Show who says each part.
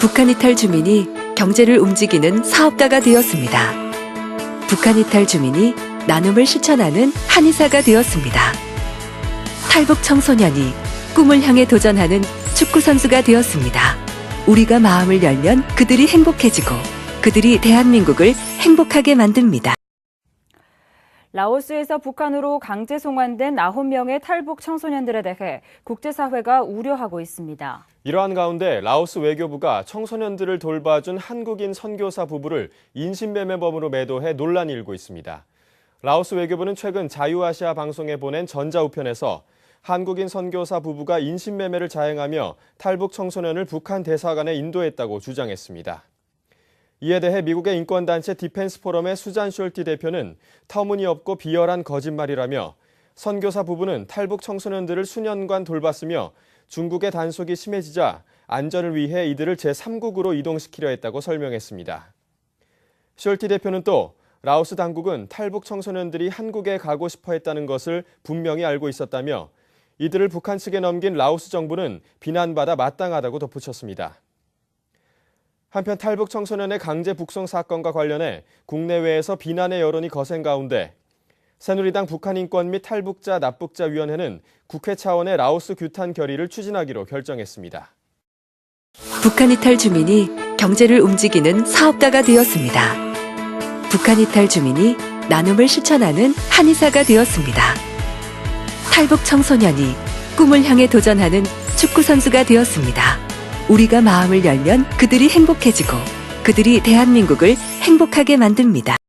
Speaker 1: 북한 이탈 주민이 경제를 움직이는 사업가가 되었습니다. 북한 이탈 주민이 나눔을 실천하는 한의사가 되었습니다. 탈북 청소년이 꿈을 향해 도전하는 축구 선수가 되었습니다. 우리가 마음을 열면 그들이 행복해지고 그들이 대한민국을 행복하게 만듭니다.
Speaker 2: 라오스에서 북한으로 강제 송환된 9명의 탈북 청소년들에 대해 국제사회가 우려하고 있습니다.
Speaker 3: 이러한 가운데 라오스 외교부가 청소년들을 돌봐준 한국인 선교사 부부를 인신매매범으로 매도해 논란이 일고 있습니다. 라오스 외교부는 최근 자유아시아 방송에 보낸 전자우편에서 한국인 선교사 부부가 인신매매를 자행하며 탈북 청소년을 북한 대사관에 인도했다고 주장했습니다. 이에 대해 미국의 인권단체 디펜스 포럼의 수잔 숄티 대표는 터무니없고 비열한 거짓말이라며 선교사 부부는 탈북 청소년들을 수년간 돌봤으며 중국의 단속이 심해지자 안전을 위해 이들을 제3국으로 이동시키려 했다고 설명했습니다. 숄티 대표는 또 라오스 당국은 탈북 청소년들이 한국에 가고 싶어 했다는 것을 분명히 알고 있었다며 이들을 북한 측에 넘긴 라오스 정부는 비난받아 마땅하다고 덧붙였습니다. 한편 탈북 청소년의 강제 북송 사건과 관련해 국내외에서 비난의 여론이 거센 가운데 새누리당 북한인권 및 탈북자 납북자 위원회는 국회 차원의 라오스 규탄 결의를 추진하기로 결정했습니다.
Speaker 1: 북한 이탈 주민이 경제를 움직이는 사업가가 되었습니다. 북한 이탈 주민이 나눔을 실천하는 한의사가 되었습니다. 탈북 청소년이 꿈을 향해 도전하는 축구 선수가 되었습니다. 우리가 마음을 열면 그들이 행복해지고 그들이 대한민국을 행복하게 만듭니다.